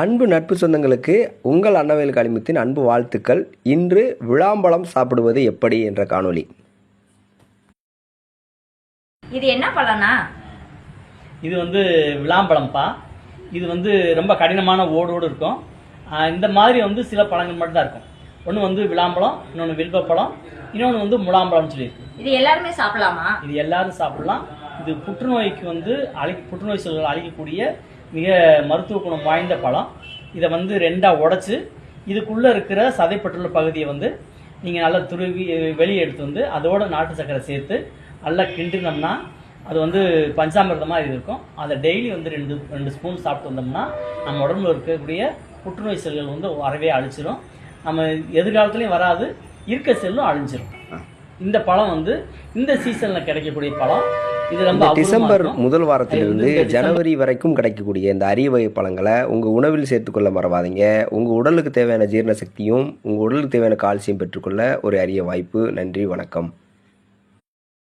அன்பு நட்பு சொந்தங்களுக்கு உங்கள் அன்னவேல் களிமுத்தின் அன்பு வாழ்த்துக்கள். இன்று விளாம்பழம் சாப்பிடுவது எப்படி என்ற காணொளி. இது என்ன பழம்னா? இது வந்து விளாம்பழம்ப்பா இது வந்து ரொம்ப கடினமான ஓடோடு இருக்கும். ஆஹ் இந்த மாதிரி வந்து சில பழங்கள் மட்டும் தான் இருக்கும். ஒன்று வந்து விளாம்பழம் இன்னொன்று வில்வப்பழம் இன்னொன்று வந்து முலாம்பழம்னு சொல்லியிருக்கு. இது எல்லாருமே சாப்பிடலாமா? இது எல்லாரும் சாப்பிடலாம். இது புற்றுநோய்க்கு வந்து அழி புற்றுநோய் செல்கள் அழிக்கக்கூடிய மிக மருத்துவ குணம் வாய்ந்த பழம். இதை வந்து ரெண்டாக உடச்சி இதுக்குள்ளே இருக்கிற சதைப்பட்டுள்ள பகுதியை வந்து நீங்கள் நல்லா துருவி வெளியே எடுத்து வந்து அதோட நாட்டு சர்க்கரை சேர்த்து நல்லா கிண்டினோம்னா அது வந்து பஞ்சாமிரதமாக இது இருக்கும். அதை டெய்லி வந்து ரெண்டு ரெண்டு ஸ்பூன் சாப்பிட்டு வந்தோம்னா நம்ம உடம்புல இருக்கக்கூடிய புற்றுநோய் செல்கள் வந்து அறவே அழிச்சிரும். நம்ம எதிர்காலத்துலேயும் வராது இருக்க செல்லும் அழிஞ்சிரும். இந்த பழம் வந்து இந்த சீசனில் கிடைக்கக்கூடிய பழம். இந்த டிசம்பர். முதல் வாரத்திலிருந்து ஜனவரி வரைக்கும் கிடைக்கக்கூடிய இந்த அரிய வகை பழங்களை உங்கள் உணவில் சேர்த்துக்கொள்ள மறவாதீங்க. உங்கள் உடலுக்கு தேவையான ஜீரண சக்தியும் உங்கள் உடலுக்கு தேவையான கால்சியம் பெற்றுக்கொள்ள ஒரு அரிய வாய்ப்பு. நன்றி வணக்கம்.